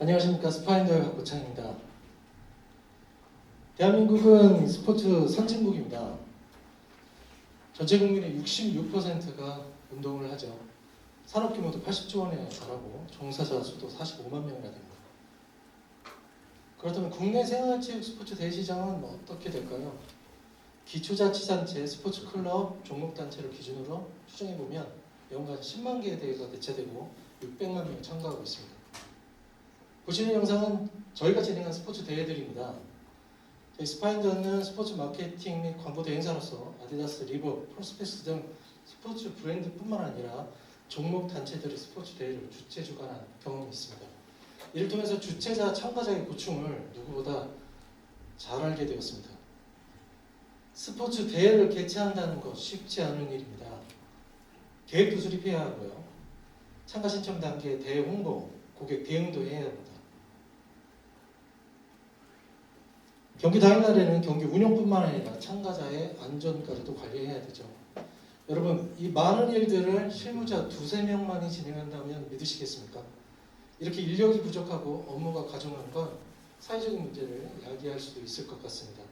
안녕하십니까 스파인더의 박고창입니다. 대한민국은 스포츠 선진국입니다. 전체 국민의 66%가 운동을 하죠. 산업 규모도 80조 원에 달하고 종사자 수도 45만 명이나 됩니다. 그렇다면 국내 생활체육 스포츠 대시장은 어떻게 될까요? 기초자치단체 스포츠 클럽 종목단체를 기준으로 추정해 보면 연간 10만 개의 대회가 개최되고 600만 명이 참가하고 있습니다. 보시는 영상은 저희가 진행한 스포츠 대회들입니다. 저희 스파인더는 스포츠 마케팅 및 광고 대행사로서 아디다스, 리버, 프로스페스 등 스포츠 브랜드뿐만 아니라 종목 단체들의 스포츠 대회를 주최 주관한 경험이 있습니다. 이를 통해서 주최자 참가자의 고충을 누구보다 잘 알게 되었습니다. 스포츠 대회를 개최한다는 것 쉽지 않은 일입니다. 계획도 수립해야 하고요. 참가 신청 단계 대회 홍보, 고객 대응도 해야 합니다. 경기 당일날에는 경기 운영뿐만 아니라 참가자의 안전까지도 관리해야 되죠. 여러분, 이 많은 일들을 실무자 두세 명만이 진행한다면 믿으시겠습니까? 이렇게 인력이 부족하고 업무가 가중한 건 사회적인 문제를 야기할 수도 있을 것 같습니다.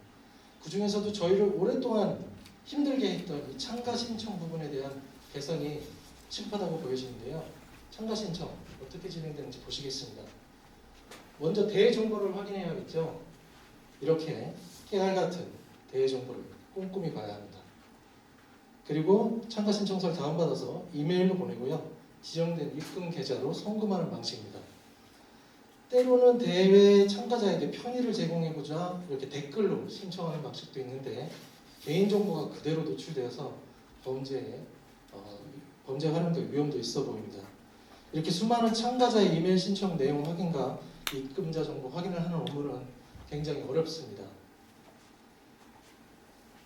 그 중에서도 저희를 오랫동안 힘들게 했던 이 참가 신청 부분에 대한 개선이 심하다고 보여지는데요. 참가 신청 어떻게 진행되는지 보시겠습니다. 먼저 대회 정보를 확인해야겠죠. 이렇게 깨알 같은 대회 정보를 꼼꼼히 봐야 합니다. 그리고 참가 신청서를 다운받아서 이메일로 보내고요. 지정된 입금 계좌로 송금하는 방식입니다. 때로는 대회 참가자에게 편의를 제공해보자 이렇게 댓글로 신청하는 방식도 있는데 개인정보가 그대로 노출되어서 범죄에 어, 범죄 활용될 위험도 있어 보입니다. 이렇게 수많은 참가자의 이메일 신청 내용 확인과 입금자 정보 확인을 하는 업무는 굉장히 어렵습니다.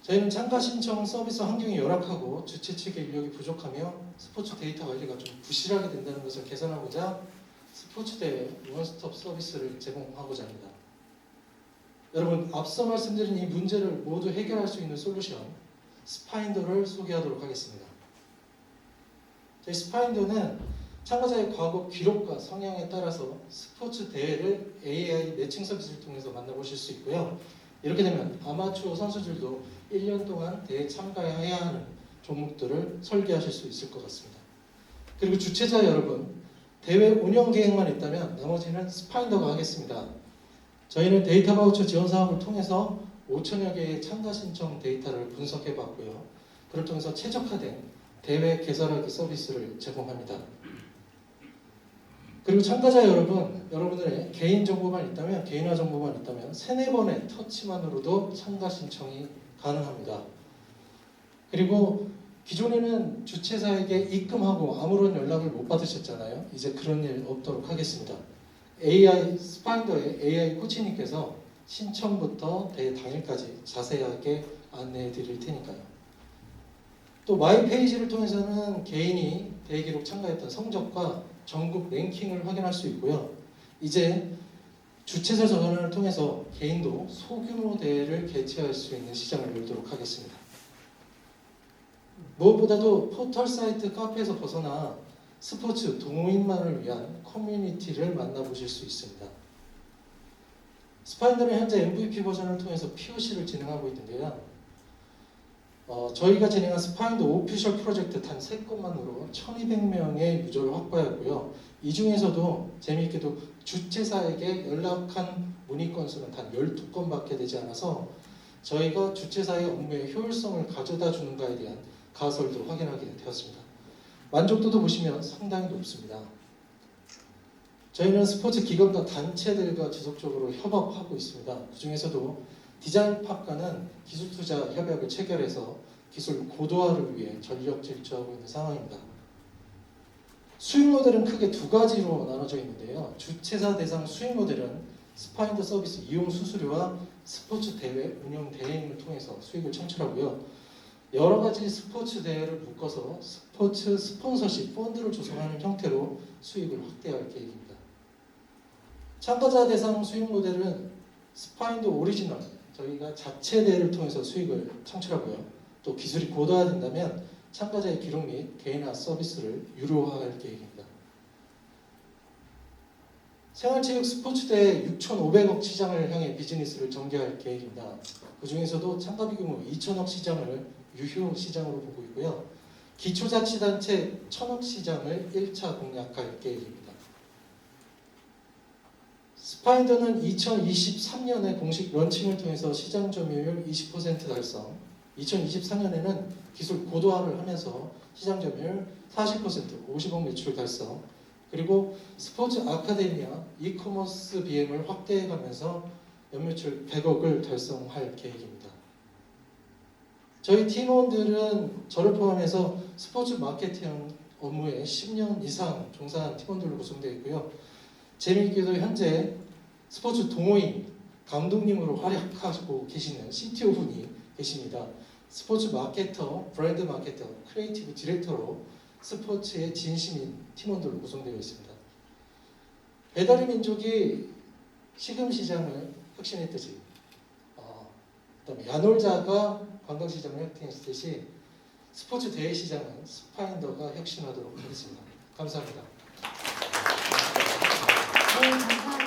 저희는 참가 신청 서비스 환경이 열악하고 주최 측의 인력이 부족하며 스포츠 데이터 관리가 좀 부실하게 된다는 것을 개선하고자 스포츠 대회 원스톱 서비스를 제공하고자 합니다. 여러분 앞서 말씀드린 이 문제를 모두 해결할 수 있는 솔루션 스파인더를 소개하도록 하겠습니다. 저희 스파인더는 참가자의 과거 기록과 성향에 따라서 스포츠 대회를 AI 매칭 서비스를 통해서 만나보실 수 있고요. 이렇게 되면 아마추어 선수들도 1년 동안 대회 참가해야 하는 종목들을 설계하실 수 있을 것 같습니다. 그리고 주최자 여러분, 대회 운영 계획만 있다면 나머지는 스파인더가 하겠습니다. 저희는 데이터 바우처 지원 사업을 통해서 5천여 개의 참가 신청 데이터를 분석해 봤고요. 그를 통해서 최적화된 대회 개설하기 서비스를 제공합니다. 그리고 참가자 여러분, 여러분들의 개인 정보만 있다면, 개인화 정보만 있다면 세네 번의 터치만으로도 참가 신청이 가능합니다. 그리고 기존에는 주최사에게 입금하고 아무런 연락을 못 받으셨잖아요. 이제 그런 일 없도록 하겠습니다. AI 스파인더의 AI 코치님께서 신청부터 대회 당일까지 자세하게 안내해 드릴 테니까요. 또 마이 페이지를 통해서는 개인이 대회 기록 참가했던 성적과 전국 랭킹을 확인할 수 있고요. 이제 주최사 전환을 통해서 개인도 소규모 대회를 개최할 수 있는 시장을 열도록 하겠습니다. 무엇보다도 포털 사이트 카페에서 벗어나 스포츠 동호인만을 위한 커뮤니티를 만나보실 수 있습니다. 스파인더는 현재 MVP 버전을 통해서 POC를 진행하고 있는데요. 어, 저희가 진행한 스파인더 오피셜 프로젝트 단 3건만으로 1200명의 유저를 확보했고요. 이 중에서도 재미있게도 주최사에게 연락한 문의 건수는 단 12건밖에 되지 않아서 저희가 주최사의 업무의 효율성을 가져다 주는가에 대한 가설도 확인하게 되었습니다. 만족도도 보시면 상당히 높습니다. 저희는 스포츠 기관과 단체들과 지속적으로 협업하고 있습니다. 그 중에서도 디자인 팝과는 기술 투자 협약을 체결해서 기술 고도화를 위해 전력 질주하고 있는 상황입니다. 수익 모델은 크게 두 가지로 나눠져 있는데요. 주최사 대상 수익 모델은 스파인더 서비스 이용 수수료와 스포츠 대회 운영 대행을 통해서 수익을 창출하고요. 여러 가지 스포츠 대회를 묶어서 스포츠 스폰서십 펀드를 조성하는 형태로 수익을 확대할 계획입니다. 참가자 대상 수익 모델은 스파인더 오리지널 저희가 자체 대회를 통해서 수익을 창출하고요. 또 기술이 고도화된다면 참가자의 기록 및 개인화 서비스를 유료화할 계획입니다. 생활체육 스포츠대 6,500억 시장을 향해 비즈니스를 전개할 계획입니다. 그 중에서도 참가비 규모 2천억 시장을 유효 시장으로 보고 있고요. 기초자치단체 1천억 시장을 1차 공략할 계획입니다. 스파이더는 2023년에 공식 런칭을 통해서 시장 점유율 20% 달성, 2024년에는 기술 고도화를 하면서 시장 점유율 40%, 50억 매출 달성, 그리고 스포츠 아카데미와 이커머스 BM을 확대해가면서 연매출 100억을 달성할 계획입니다. 저희 팀원들은 저를 포함해서 스포츠 마케팅 업무에 10년 이상 종사한 팀원들로 구성되어 있고요. 재미있게도 현재 스포츠 동호인 감독님으로 활약하고 계시는 CTO 분이 계십니다. 스포츠 마케터, 브랜드 마케터, 크리에이티브 디렉터로 스포츠의 진심인 팀원들로 구성되어 있습니다. 배달의 민족이 시금 시장을 혁신했듯이, 어, 그다음에 야놀자가 관광 시장을 혁신했듯이 스포츠 대회 시장은 스파인더가 혁신하도록 하겠습니다. 감사합니다. Obrigada.